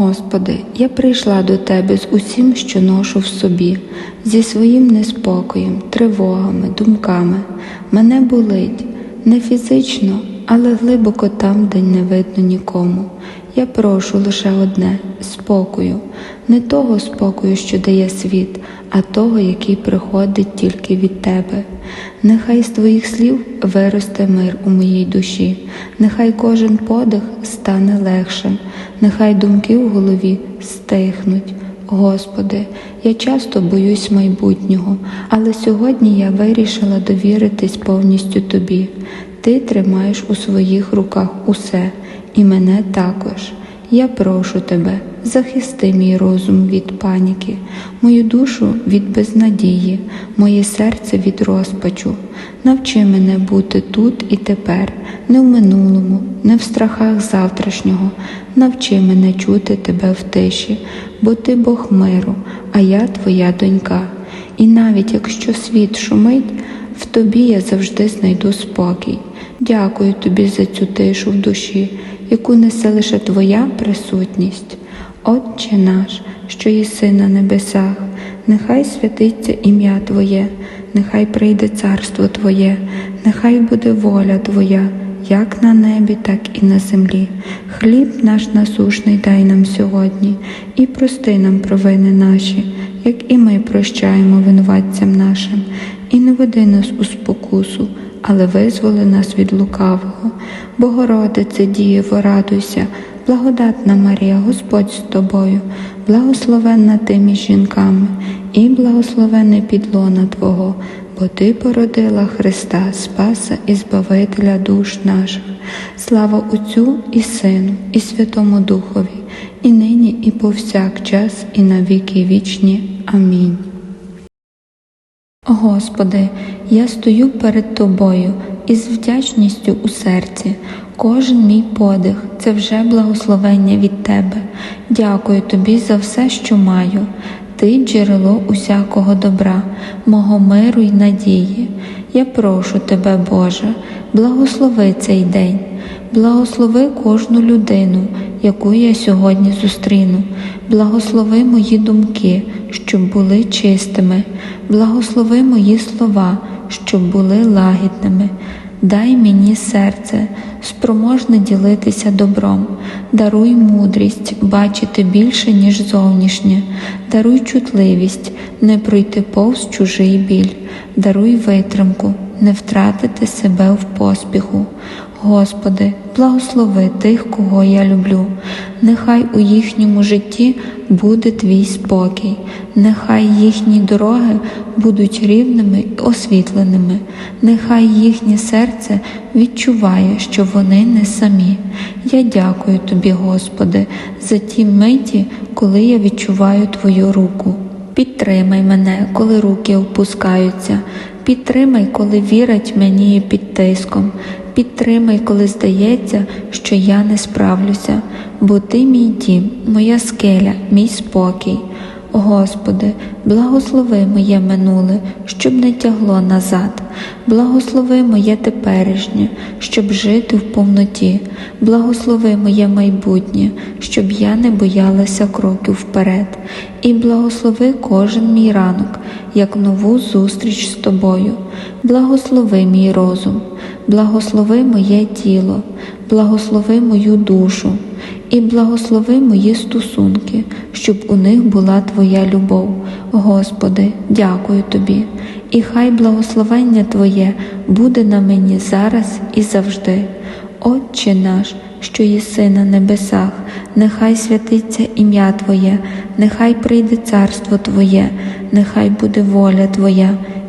Господи, я прийшла до Тебе з усім, що ношу в собі, зі своїм неспокоєм, тривогами, думками. Мене болить не фізично, але глибоко там, де не видно нікому. Я прошу лише одне спокою, не того спокою, що дає світ, а того, який приходить тільки від Тебе. Нехай з Твоїх слів виросте мир у моїй душі, нехай кожен подих стане легшим, нехай думки в голові стихнуть. Господи, я часто боюсь майбутнього, але сьогодні я вирішила довіритись повністю Тобі. Ти тримаєш у своїх руках усе, і мене також. Я прошу тебе, захисти мій розум від паніки, мою душу від безнадії, моє серце від розпачу. Навчи мене бути тут і тепер, не в минулому, не в страхах завтрашнього. Навчи мене чути тебе в тиші, бо ти Бог миру, а я твоя донька. І навіть якщо світ шумить, в тобі я завжди знайду спокій. Дякую тобі за цю тишу в душі, яку несе лише Твоя присутність. Отче наш, що єси на небесах, нехай святиться ім'я Твоє, нехай прийде царство Твоє, нехай буде воля Твоя, як на небі, так і на землі. Хліб наш насушний дай нам сьогодні, і прости нам провини наші, як і ми прощаємо винуватцям нашим, і не веди нас у спокусу але визволи нас від лукавого. Богородице, Дієво, радуйся, благодатна Марія, Господь з тобою, благословенна ти між жінками, і благословенне підлона Твого, бо Ти породила Христа, Спаса і Збавителя душ наших. Слава Отцю і Сину, і Святому Духові, і нині, і повсякчас, і на віки вічні. Амінь. Господи, я стою перед Тобою із вдячністю у серці. Кожен мій подих це вже благословення від Тебе. Дякую Тобі за все, що маю. Ти джерело усякого добра, мого миру й надії. Я прошу Тебе, Боже, благослови цей день, благослови кожну людину, яку я сьогодні зустріну, благослови мої думки, щоб були чистими, благослови мої слова, щоб були лагідними. Дай мені серце, спроможне ділитися добром, даруй мудрість бачити більше, ніж зовнішнє, даруй чутливість, не пройти повз чужий біль, даруй витримку, не втратити себе в поспіху. Господи, благослови тих, кого я люблю, нехай у їхньому житті буде твій спокій, нехай їхні дороги будуть рівними і освітленими, нехай їхнє серце відчуває, що вони не самі. Я дякую тобі, Господи, за ті миті, коли я відчуваю Твою руку. Підтримай мене, коли руки опускаються, підтримай, коли вірять мені під тиском, підтримай, коли здається, що я не справлюся, бо ти мій дім, моя скеля, мій спокій. Господи, благослови моє минуле, щоб не тягло назад, благослови моє теперішнє, щоб жити в повноті, благослови моє майбутнє, щоб я не боялася кроків вперед, і благослови кожен мій ранок, як нову зустріч з тобою, благослови мій розум, благослови моє тіло, благослови мою душу і благослови мої стосунки, щоб у них була Твоя любов. Господи, дякую Тобі, і хай благословення Твоє буде на мені зараз і завжди. Отче наш, що єси на небесах, нехай святиться ім'я Твоє, нехай прийде царство Твоє, нехай буде воля Твоя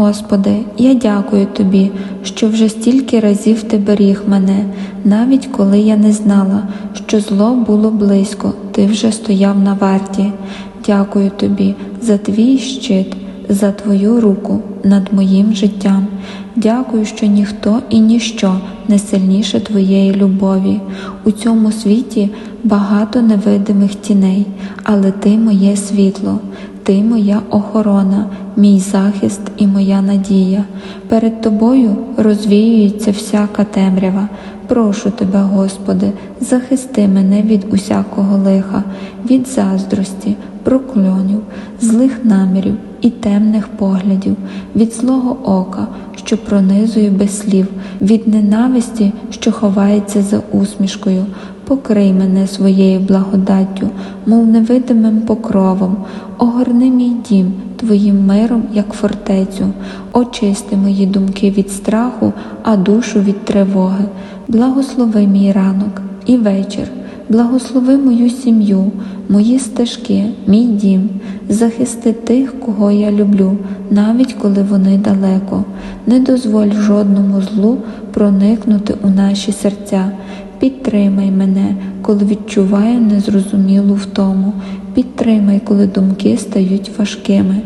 Господи, я дякую Тобі, що вже стільки разів Ти беріг мене, навіть коли я не знала, що зло було близько, Ти вже стояв на варті. Дякую Тобі за Твій щит, за Твою руку над моїм життям. Дякую, що ніхто і ніщо не сильніше Твоєї любові. У цьому світі багато невидимих тіней, але Ти моє світло. Ти моя охорона, мій захист і моя надія. Перед тобою розвіюється всяка темрява. Прошу тебе, Господи, захисти мене від усякого лиха, від заздрості, прокльонів, злих намірів і темних поглядів, від злого ока, що пронизує без слів, від ненависті, що ховається за усмішкою. Покрий мене своєю благодаттю, мов невидимим покровом, огорни мій дім Твоїм миром, як фортецю, очисти мої думки від страху, а душу від тривоги. Благослови мій ранок і вечір, благослови мою сім'ю, мої стежки, мій дім, захисти тих, кого я люблю, навіть коли вони далеко. Не дозволь жодному злу проникнути у наші серця. Підтримай мене, коли відчуваю незрозумілу втому. Підтримай, коли думки стають важкими.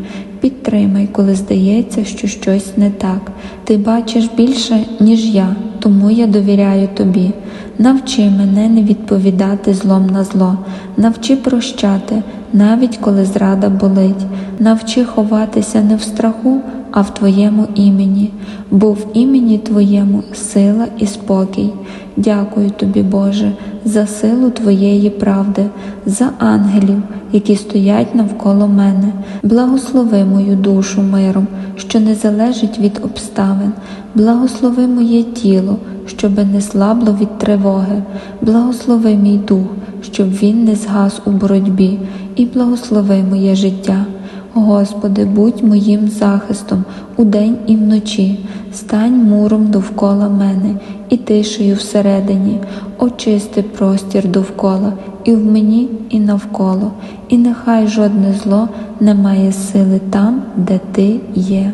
Підтримай, коли здається, що щось не так. Ти бачиш більше, ніж я, тому я довіряю тобі. Навчи мене не відповідати злом на зло, навчи прощати, навіть коли зрада болить, навчи ховатися не в страху, а в Твоєму імені, бо в імені Твоєму сила і спокій. Дякую тобі, Боже, за силу Твоєї правди, за ангелів, які стоять навколо мене. Благослови мою душу миром, що не залежить від обставин, благослови моє тіло, щоби не слабло від тривоги, благослови мій дух, щоб він не згас у боротьбі, і благослови моє життя. Господи, будь моїм захистом удень і вночі, стань муром довкола мене і тишею всередині, очисти простір довкола, і в мені, і навколо, і нехай жодне зло не має сили там, де Ти є.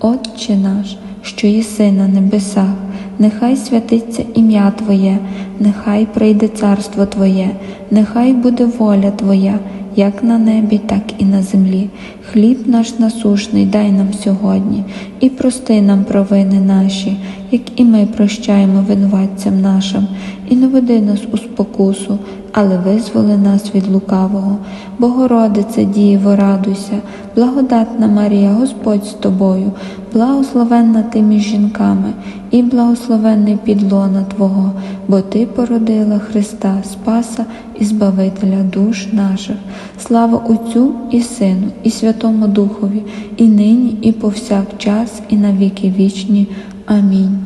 Отче наш, що єси на небесах, нехай святиться ім'я Твоє, нехай прийде царство Твоє, нехай буде воля Твоя як на небі, так і на землі. Хліб наш насушний дай нам сьогодні, і прости нам провини наші, як і ми прощаємо винуватцям нашим, і не веди нас у спокусу, але визволи нас від лукавого. Богородице, Дієво, радуйся, благодатна Марія, Господь з тобою, благословенна ти між жінками, і благословенний підлона Твого, бо Ти породила Христа, Спаса і Збавителя душ наших. Слава Отцю і Сину, і Святому Духові, і нині, і повсякчас, і на віки вічні. Амінь.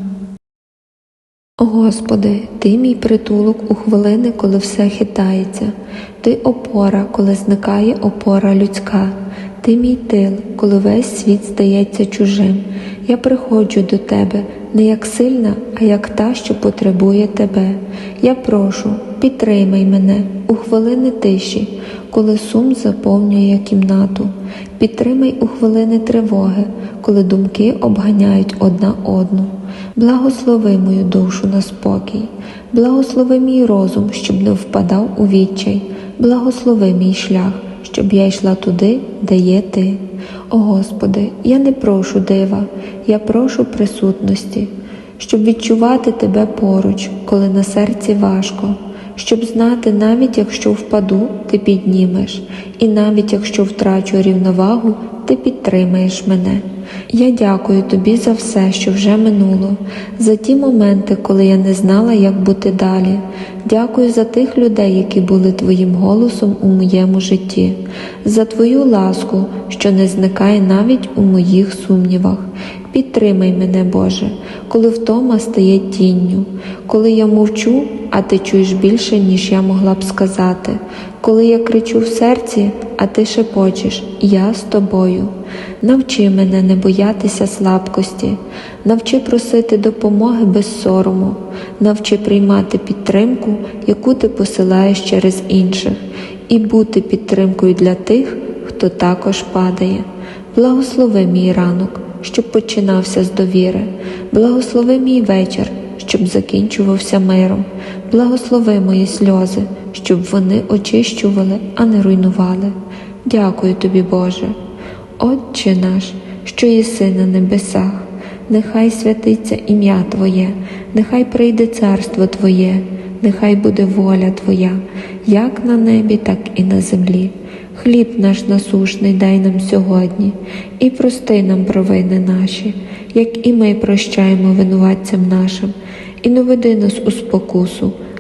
Господи, Ти мій притулок у хвилини, коли все хитається, Ти опора, коли зникає опора людська, Ти мій тил, коли весь світ здається чужим. Я приходжу до Тебе не як сильна, а як та, що потребує Тебе. Я прошу, підтримай мене у хвилини тиші, коли сум заповнює кімнату. Підтримай у хвилини тривоги, коли думки обганяють одна одну. Благослови мою душу на спокій, благослови мій розум, щоб не впадав у відчай, благослови мій шлях, щоб я йшла туди, де є ти. О Господи, я не прошу дива, я прошу присутності, щоб відчувати Тебе поруч, коли на серці важко, щоб знати, навіть якщо впаду, ти піднімеш, і навіть якщо втрачу рівновагу, ти підтримаєш мене. Я дякую тобі за все, що вже минуло, за ті моменти, коли я не знала, як бути далі. Дякую за тих людей, які були твоїм голосом у моєму житті, за твою ласку, що не зникає навіть у моїх сумнівах. Підтримай мене, Боже, коли втома стає тінню, коли я мовчу, а ти чуєш більше, ніж я могла б сказати, коли я кричу в серці, а ти шепочеш, я з тобою. Навчи мене не боятися слабкості, навчи просити допомоги без сорому, навчи приймати підтримку, яку ти посилаєш через інших, і бути підтримкою для тих, хто також падає. Благослови мій ранок щоб починався з довіри. Благослови мій вечір, щоб закінчувався миром. Благослови мої сльози, щоб вони очищували, а не руйнували. Дякую тобі, Боже. Отче наш, що єси на небесах, нехай святиться ім'я Твоє, нехай прийде царство Твоє, нехай буде воля Твоя, як на небі, так і на землі. Хліб наш насушний дай нам сьогодні, і прости нам провини наші, як і ми прощаємо винуватцям нашим, і не веди нас у спокусу,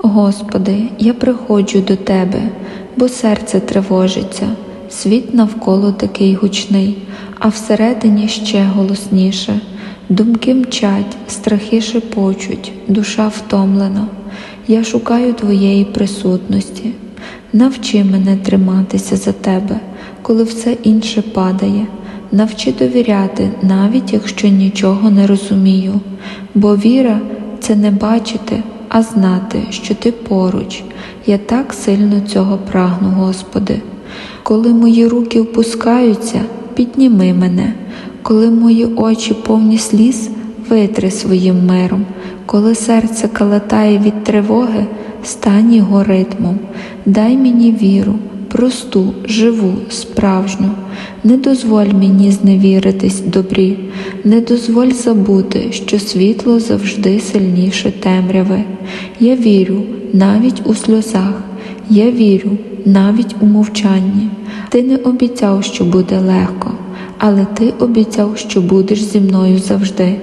Господи, я приходжу до Тебе, бо серце тривожиться, світ навколо такий гучний, а всередині ще голосніше. Думки мчать, страхи шепочуть, душа втомлена. Я шукаю Твоєї присутності. Навчи мене триматися за Тебе, коли все інше падає. Навчи довіряти, навіть якщо нічого не розумію, бо віра це не бачити, а знати, що Ти поруч. Я так сильно цього прагну, Господи. Коли мої руки впускаються, підніми мене, коли мої очі повні сліз, витри своїм миром, коли серце калатає від тривоги, стань його ритмом, дай мені віру, просту, живу, справжню. Не дозволь мені зневіритись добрі, не дозволь забути, що світло завжди сильніше темряви. Я вірю навіть у сльозах, я вірю навіть у мовчанні. Ти не обіцяв, що буде легко, але ти обіцяв, що будеш зі мною завжди.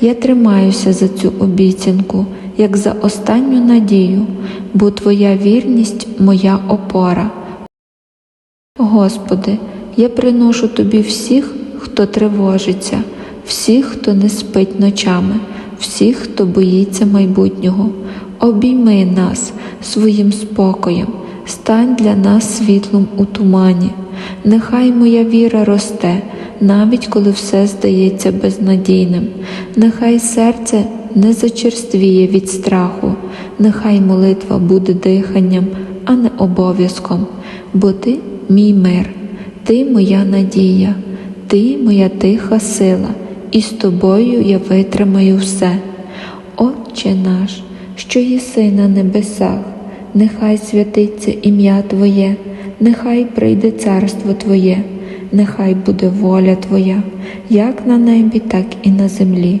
Я тримаюся за цю обіцянку, як за останню надію, бо Твоя вірність моя опора. Господи, я приношу Тобі всіх, хто тривожиться, всіх, хто не спить ночами, всіх, хто боїться майбутнього. Обійми нас своїм спокоєм, стань для нас світлом у тумані. Нехай моя віра росте, навіть коли все здається безнадійним. Нехай серце не зачерствіє від страху, нехай молитва буде диханням, а не обов'язком, бо ти мій мир, ти моя надія, ти моя тиха сила, і з тобою я витримаю все. Отче наш, що єси на небесах, нехай святиться ім'я Твоє, нехай прийде царство Твоє, нехай буде воля Твоя, як на небі, так і на землі.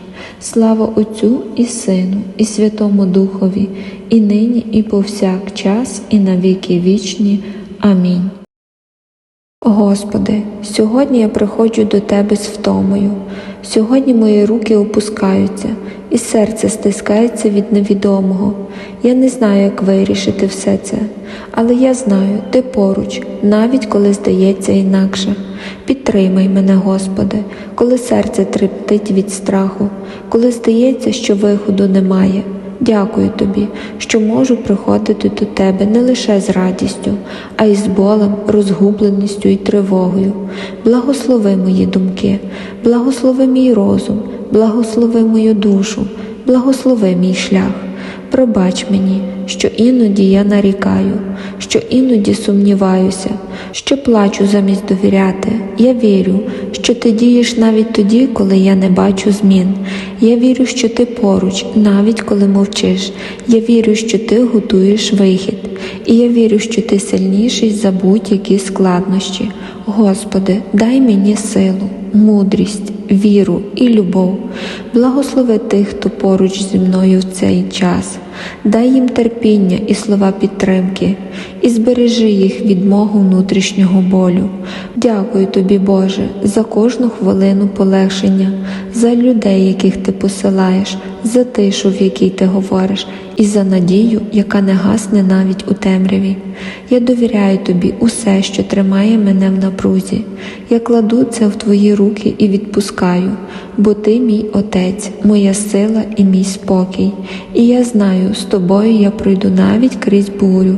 Слава Отцю і Сину, і Святому Духові, і нині, і повсякчас, і на віки вічні. Амінь. Господи, сьогодні я приходжу до Тебе з втомою. Сьогодні мої руки опускаються, і серце стискається від невідомого. Я не знаю, як вирішити все це, але я знаю, ти поруч, навіть коли здається інакше. Підтримай мене, Господи, коли серце трептить від страху, коли здається, що виходу немає. Дякую тобі, що можу приходити до тебе не лише з радістю, а й з болем, розгубленістю і тривогою. Благослови мої думки, благослови мій розум, благослови мою душу, благослови мій шлях. Пробач мені, що іноді я нарікаю, що іноді сумніваюся, що плачу замість довіряти. Я вірю, що ти дієш навіть тоді, коли я не бачу змін. Я вірю, що ти поруч, навіть коли мовчиш. Я вірю, що ти готуєш вихід. І я вірю, що ти сильніший за будь-які складнощі. Господи, дай мені силу, мудрість, віру і любов. Благослови тих, хто поруч зі мною в цей час. Дай їм терпіння і слова підтримки, і збережи їх від мого внутрішнього болю. Дякую тобі, Боже, за кожну хвилину полегшення, за людей, яких ти посилаєш, за тишу, в якій ти говориш, і за надію, яка не гасне навіть у темряві. Я довіряю тобі усе, що тримає мене в напрузі. Я кладу це в твої руки і відпускаю, бо ти мій отець, моя сила і мій спокій. І я знаю, з тобою я пройду навіть крізь бурю.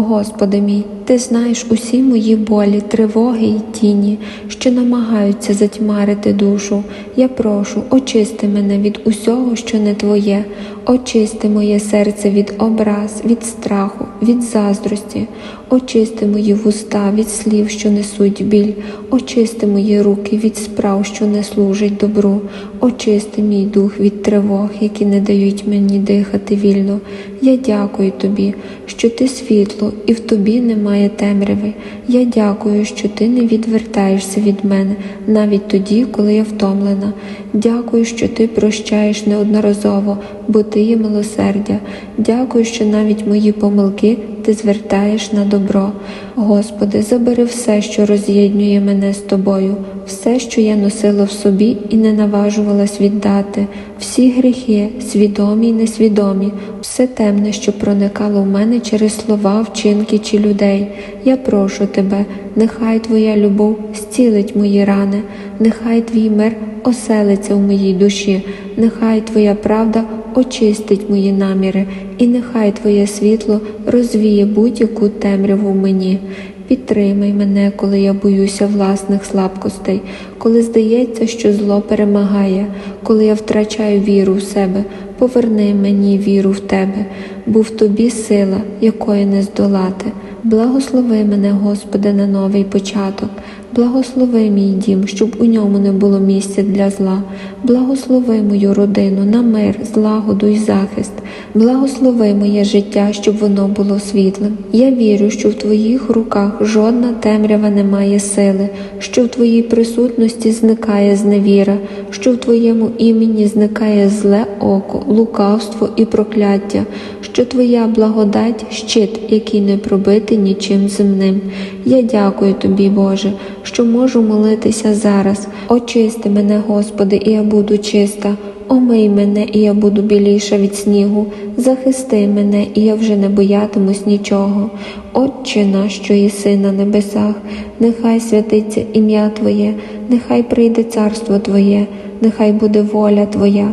Господи мій, Ти знаєш усі мої болі, тривоги й тіні, що намагаються затьмарити душу. Я прошу, очисти мене від усього, що не Твоє, очисти моє серце від образ, від страху, від заздрості, очисти мої вуста від слів, що несуть біль, очисти мої руки від справ, що не служать добру, очисти мій дух від тривог, які не дають мені дихати вільно. Я дякую тобі, що ти світло, і в тобі немає темряви. Я дякую, що ти не відвертаєшся від мене навіть тоді, коли я втомлена. Дякую, що ти прощаєш неодноразово, бо ти є милосердя. Дякую, що навіть мої помилки ти звертаєш на добро. Господи, забери все, що роз'єднує мене з тобою, все, що я носила в собі і не наважувалась віддати, всі гріхи, свідомі й несвідомі, все темне, що проникало в мене через слова, вчинки чи людей. Я прошу тебе, нехай Твоя любов зцілить мої рани, нехай Твій мир оселиться в моїй душі, нехай Твоя правда очистить мої наміри, і нехай Твоє світло розвіє будь-яку темряву в мені. Підтримай мене, коли я боюся власних слабкостей, коли здається, що зло перемагає, коли я втрачаю віру в себе, поверни мені віру в тебе, бо в тобі сила, якої не здолати. Благослови мене, Господи, на новий початок. Благослови мій дім, щоб у ньому не було місця для зла. Благослови мою родину на мир, злагоду й захист. Благослови моє життя, щоб воно було світлим. Я вірю, що в Твоїх руках жодна темрява не має сили, що в Твоїй присутності зникає зневіра, що в Твоєму імені зникає зле око, лукавство і прокляття, що Твоя благодать щит, який не пробити нічим земним. Я дякую Тобі, Боже, що можу молитися зараз. Очисти мене, Господи, і я буду чиста. Омий мене, і я буду біліша від снігу, захисти мене, і я вже не боятимусь нічого. Отче наш, що єси на небесах, нехай святиться ім'я Твоє, нехай прийде царство Твоє, нехай буде воля Твоя,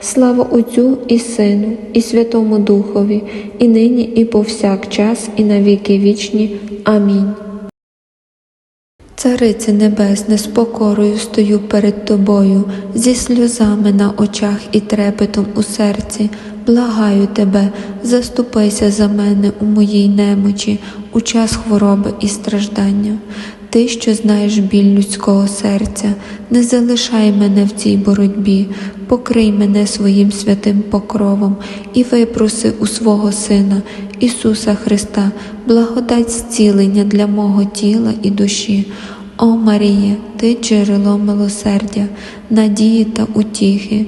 Слава Отцю і Сину, і Святому Духові, і нині, і повсякчас, і на віки вічні. Амінь. Царице Небесне, з покорою стою перед Тобою, зі сльозами на очах і трепетом у серці. Благаю тебе, заступися за мене у моїй немочі, у час хвороби і страждання. Ти, що знаєш біль людського серця, не залишай мене в цій боротьбі, покрий мене своїм святим покровом і випроси у свого Сина, Ісуса Христа, благодать зцілення для мого тіла і душі. О Марія, ти джерело милосердя, надії та утіхи.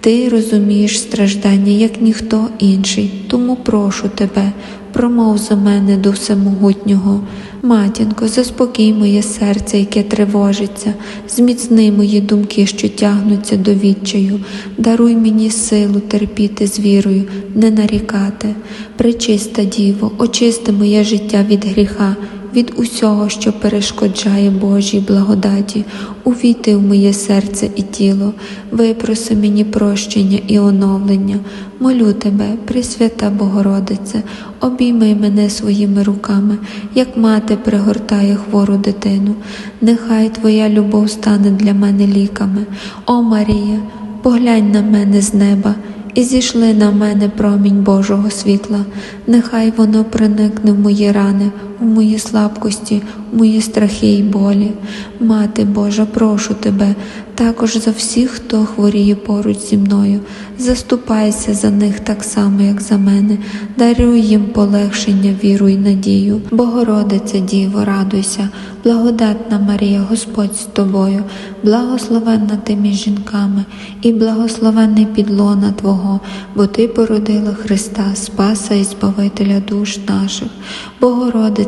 Ти розумієш страждання, як ніхто інший, тому прошу тебе, промов за мене до всемогутнього. Матінко, заспокій моє серце, яке тривожиться, зміцни мої думки, що тягнуться до відчаю, даруй мені силу терпіти з вірою, не нарікати. Пречиста Діво, очисти моє життя від гріха, від усього, що перешкоджає Божій благодаті, увійти в моє серце і тіло, випроси мені прощення і оновлення. Молю тебе, Пресвята Богородице, обійми мене своїми руками, як мати пригортає хвору дитину. Нехай Твоя любов стане для мене ліками. О Марія, поглянь на мене з неба. І зійшли на мене промінь Божого світла, нехай воно проникне в мої рани, у мої слабкості, в мої страхи й болі. Мати Божа, прошу тебе, також за всіх, хто хворіє поруч зі мною, заступайся за них так само, як за мене, даруй їм полегшення, віру й надію. Богородице Діво, радуйся, благодатна Марія, Господь з тобою, благословенна ти між жінками, і благословенний підлона Твого, бо Ти породила Христа, Спаса і Збавителя душ наших. Богородице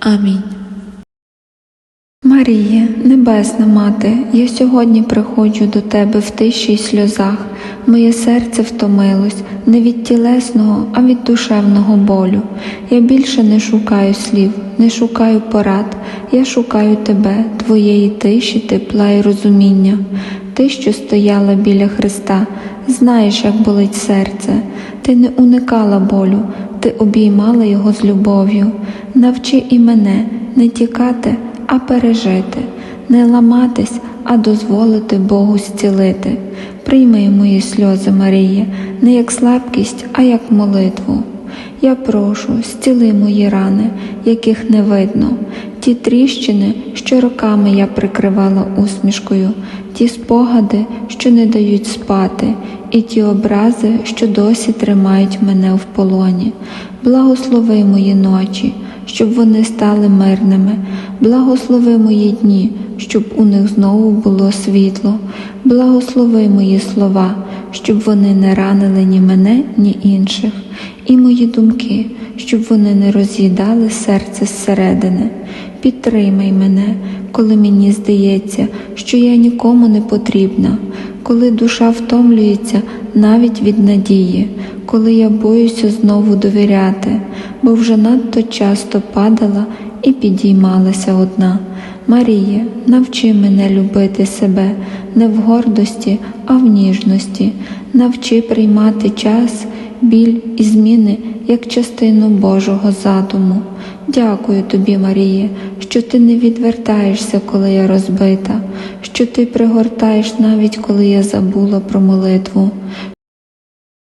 Амінь. Маріє, Небесна Мати, я сьогодні приходжу до Тебе в тиші й сльозах. Моє серце втомилось не від тілесного, а від душевного болю. Я більше не шукаю слів, не шукаю порад. Я шукаю Тебе, Твоєї тиші, тепла і розуміння. Ти, що стояла біля Христа, знаєш, як болить серце. Ти не уникала болю, ти обіймала його з любов'ю. Навчи і мене не тікати а пережити, не ламатись, а дозволити Богу зцілити. Прийми мої сльози, Марія, не як слабкість, а як молитву. Я прошу, зціли мої рани, яких не видно, ті тріщини, що роками я прикривала усмішкою, ті спогади, що не дають спати, і ті образи, що досі тримають мене в полоні. Благослови мої ночі щоб вони стали мирними. Благослови мої дні, щоб у них знову було світло. Благослови мої слова, щоб вони не ранили ні мене, ні інших, і мої думки, щоб вони не роз'їдали серце зсередини. Підтримай мене, коли мені здається, що я нікому не потрібна, коли душа втомлюється навіть від надії, коли я боюся знову довіряти, бо вже надто часто падала і підіймалася одна. Марія, навчи мене любити себе не в гордості, а в ніжності, навчи приймати час, біль і зміни як частину Божого задуму. Дякую тобі, Маріє, що ти не відвертаєшся, коли я розбита, що ти пригортаєш навіть коли я забула про молитву.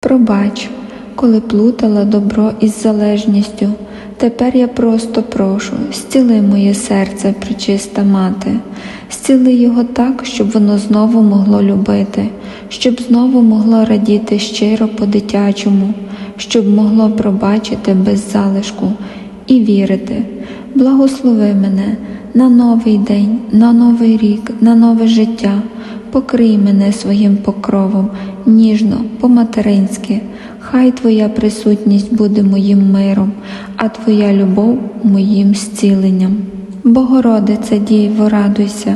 Пробач, коли плутала добро із залежністю. Тепер я просто прошу, зціли моє серце, причиста мати, зціли його так, щоб воно знову могло любити, щоб знову могло радіти щиро по-дитячому, щоб могло пробачити без залишку і вірити. Благослови мене на новий день, на новий рік, на нове життя. Покрий мене своїм покровом, ніжно, по-материнськи. Хай Твоя присутність буде моїм миром, а Твоя любов моїм зціленням. Богородице Діво, радуйся,